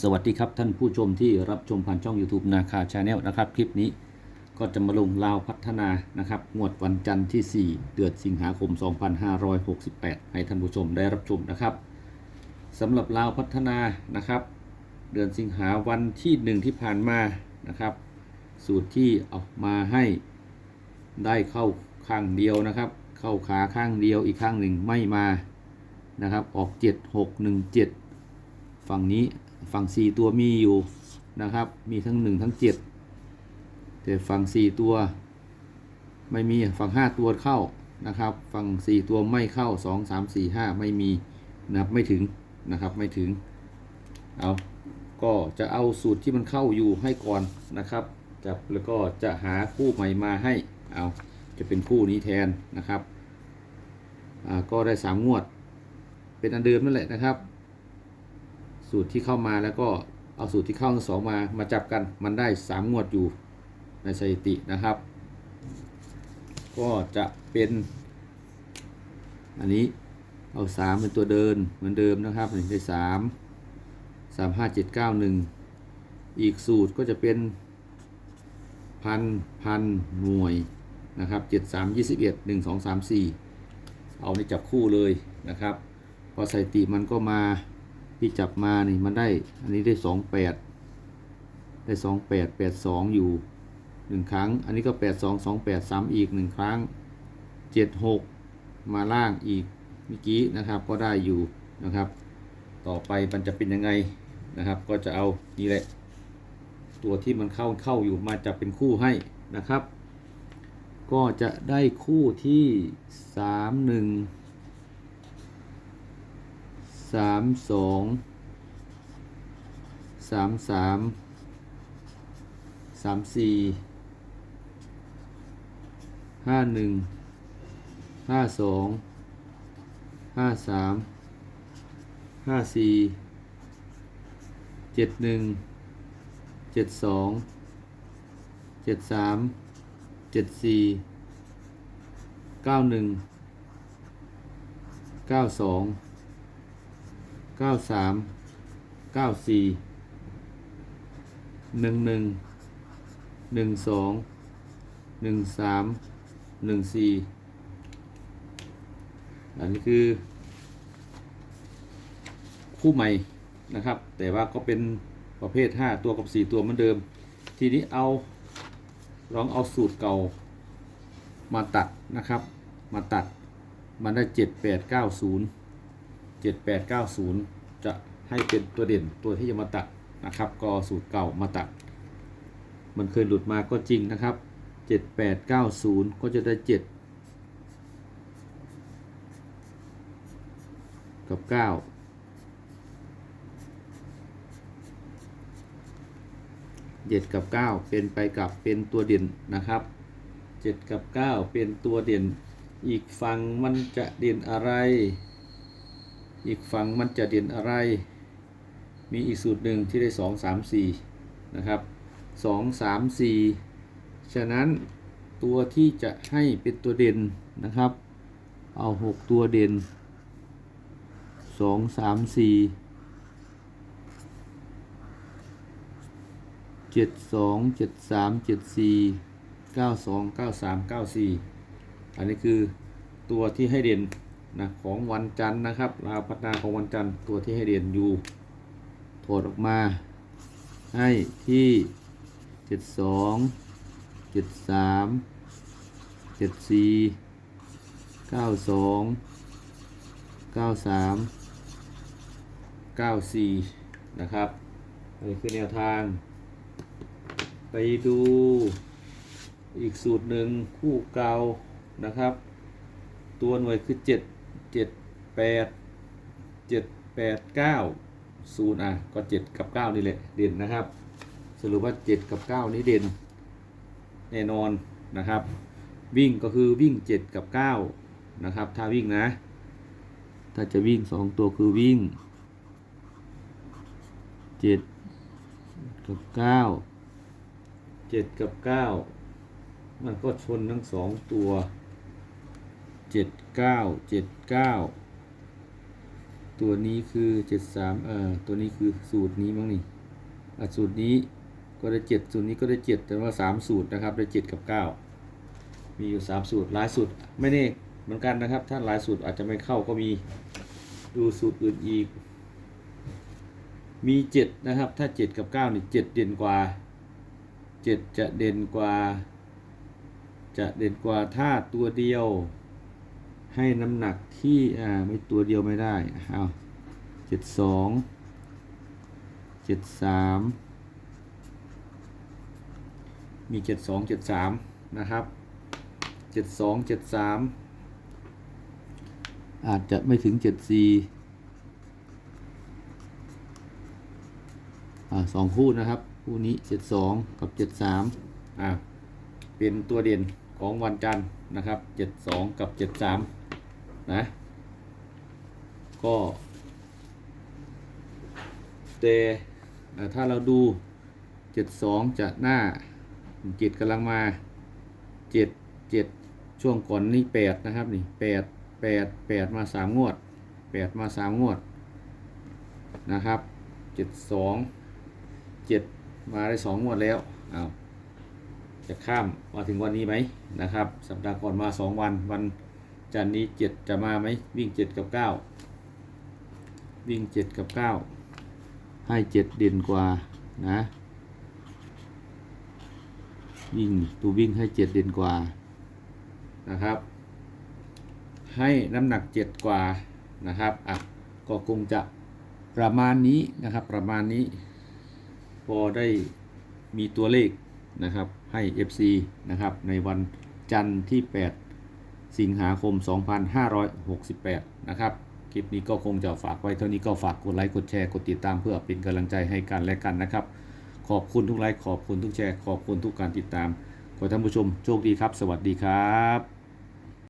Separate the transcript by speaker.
Speaker 1: สวัสดีครับท่านผู้ชมที่รับชมผ่านช่อง YouTube นาคาชาแนลนะครับ คลิปนี้ก็จะมาลงลาวพัฒนานะครับ งวดวันจันทร์ที่ 4 เดือนสิงหาคม 2568 ให้ท่านผู้ชมได้รับชมนะครับสำหรับลาวพัฒนานะครับ เดือนสิงหาวันที่ 1 ที่ผ่านมานะครับ สูตรที่เอามาให้ได้เข้าข้างเดียวนะครับ เข้าขาข้างเดียวอีกข้างหนึ่งไม่มานะครับ ออก 7 6 1 7 ฝั่งนี้ ฝั่ง 4 ตัวมีอยู่นะครับ มีทั้ง 1 ทั้ง 7 แต่ฝั่ง 4 ตัว ไม่มีฝั่ง 5 ตัวเข้านะครับ ฝั่ง 4 ตัวไม่เข้า 2 3 4 5 ไม่มีนะครับไม่ถึงนะครับไม่ถึงเอาก็จะเอาสูตรที่มันเข้าอยู่ให้ก่อนนะครับจับแล้วก็จะหาคู่ใหม่มาให้เอาจะเป็นคู่นี้แทนนะครับอ่าก็ได้3งวด เป็นอันเดิมนั่นแหละนะครับ สูตรที่เข้ามาแล้วก็เอาสูตรที่เข้าทั้งสองมามาจับกันมันได้ 3 งวดอยู่ในสถิตินะครับ ก็จะเป็น อันนี้เอา 3 เป็นตัวเดินเหมือนเดิมนะครับหนึ่งได้สามสามห้าเจ็ดเก้าหนึ่งอีกสูตรก็จะเป็นพันพันหน่วยนะครับเจ็ดสามยี่สิบเอ็ดหนึ่งสองสามสี่เอาในจับคู่เลยนะครับ พอสถิติมันก็มา ที่จับมานี่มันได้ อันนี้ได้สองแปดได้สองแปดแปดสองอยู่หนึ่งครั้ง อันนี้ก็แปดสองสองแปดสามอีกหนึ่งครั้งเจ็ดหกมาล่างอีกเมื่อกี้นะครับก็ได้อยู่นะครับ ต่อไปมันจะเป็นยังไงนะครับ ก็จะเอานี่แหละ ตัวที่มันเข้าเข้าอยู่มาจะเป็นคู่ให้นะครับ ก็จะได้คู่ที่สามหนึ่ง สามสองสามสามสามสี่ห้าหนึ่งห้าสองห้าสามห้าสี่เจ็ดหนึ่งเจ็ดสองเจ็ดสามเจ็ดสี่เก้าหนึ่งเก้าสอง ก้าสามเก้าสี่หนึ่งหนึ่งหนึ่งสองหนึ่งสามหนึ่งสี่อันนี้คือ คู่ใหม่นะครับ แต่ว่าก็เป็นประเภท 5 ตัวกับ 4 ตัวเหมือนเดิม ทีนี้เอาลองเอาสูตรเก่ามาตัดนะครับ มาตัดมันได้ 7 8 9 0 7890 จะให้เป็นตัวเด่นตัวที่จะมาตัดนะครับก็สูตรเก่ามาตัด มันเคยหลุดมาก็จริงนะครับ 7890 ก็จะได้ 7 กับ9 7กับ9เป็นไปกับเป็นตัวเด่นนะครับ7กับ9เป็นตัวเด่น อีกฝั่งมันจะเด่นอะไร อีกฝั่งมันจะเด่นอะไร มีอีกสูตรหนึ่งที่ได้ 2 3 4 นะครับ 2 3 4 ฉะนั้นตัวที่จะให้เป็นตัวเด่นนะครับ เอา 6 ตัวเด่น 2 3 4 7 2 7 3 7 4 9 2 9 3 9 4 อันนี้คือตัวที่ให้เด่น นะของวันจันทร์นะครับราพัฒนาของวันจันทร์ตัวที่ให้เด่นอยู่ถอดออกมาให้ที่ 72 73 74 92 93 94 นะครับอันนี้คือแนวทาง ไปดูอีกสูตรหนึ่งคู่เก่านะครับ ตัวหน่วยคือเจ็ด เจ็ดแปดเจ็ดแปดเก้าศูนย์อะก็เจ็ดกับเก้านี่แหละเด่นนะครับ สรุปว่าเจ็ดกับเก้านี้เด่นแน่นอนนะครับ วิ่งก็คือวิ่งเจ็ดกับเก้านะครับ ถ้าวิ่งนะ ถ้าจะวิ่งสองตัวคือวิ่งเจ็ดกับเก้าเจ็ดกับเก้ามันก็ชนทั้งสองตัว เจ็ดเก้าเจ็ดเก้าตัวนี้คือเจ็ดสามเอ่อตัวนี้คือสูตรนี้มั้งนี่อะสูตรนี้ก็ได้เจ็ดสูตรนี้ก็ได้เจ็ดแต่ว่าสามสูตรนะครับได้เจ็ดกับเก้ามีอยู่สามสูตรหลายสูตรไม่แน่เหมือนกันนะครับ ถ้าหลายสูตรอาจจะไม่เข้าก็มีดูสูตรอื่นอีก มีเจ็ดนะครับ ถ้าเจ็ดกับเก้านี่เจ็ดเด่นกว่าเจ็ดจะเด่นกว่า จะเด่นกว่าถ้าตัวเดียว ให้น้ำหนักที่อ่าไม่ตัวเดียวไม่ได้เอาเจ็ดสองเจ็ดสามมีเจ็ดสองเจ็ดสามนะครับเจ็ดสองเจ็ดสามอาจจะไม่ถึงเจ็ดสี่อ่าสองคู่นะครับ คู่นี้เจ็ดสองกับเจ็ดสามอ่าเป็นตัวเด่นของวันจันทร์นะครับเจ็ดสองกับเจ็ดสาม นะ ก็แต่เอ่อถ้าเราดู 72 จะหน้าเจ็ดกำลังมา 7 7 ช่วงก่อนนี่ 8 นะครับ นี่ 8 8 8 มา 3 งวด 8 มา 3 งวด นะครับ 72 7 มาได้ 2 งวดแล้วอ้าวจะข้ามมาถึงวันนี้ไหมนะครับ สัปดาห์ก่อนมา 2 วันวัน จันนี้เจ็ดจะมาไหมวิ่งเจ็ดกับเก้าวิ่งเจ็ดกับเก้าให้เจ็ดเด่นกว่านะวิ่งตัววิ่งให้เจ็ดเด่นกว่านะครับ ให้น้ำหนักเจ็ดกว่านะครับอะก็คงจะประมาณนี้นะครับประมาณนี้ พอได้มีตัวเลขนะครับให้ FC นะครับในวันจันทร์ที่ 8 สิงหาคม 2568 นะครับ คลิปนี้ก็คงจะฝากไว้เท่านี้ก็ฝากกดไลค์ กดแชร์ กดติดตามเพื่อเป็นกำลังใจให้กันและกันนะครับ ขอบคุณทุกไลค์ ขอบคุณทุกแชร์ ขอบคุณทุกการติดตาม ขอท่านผู้ชมโชคดีครับ สวัสดีครับ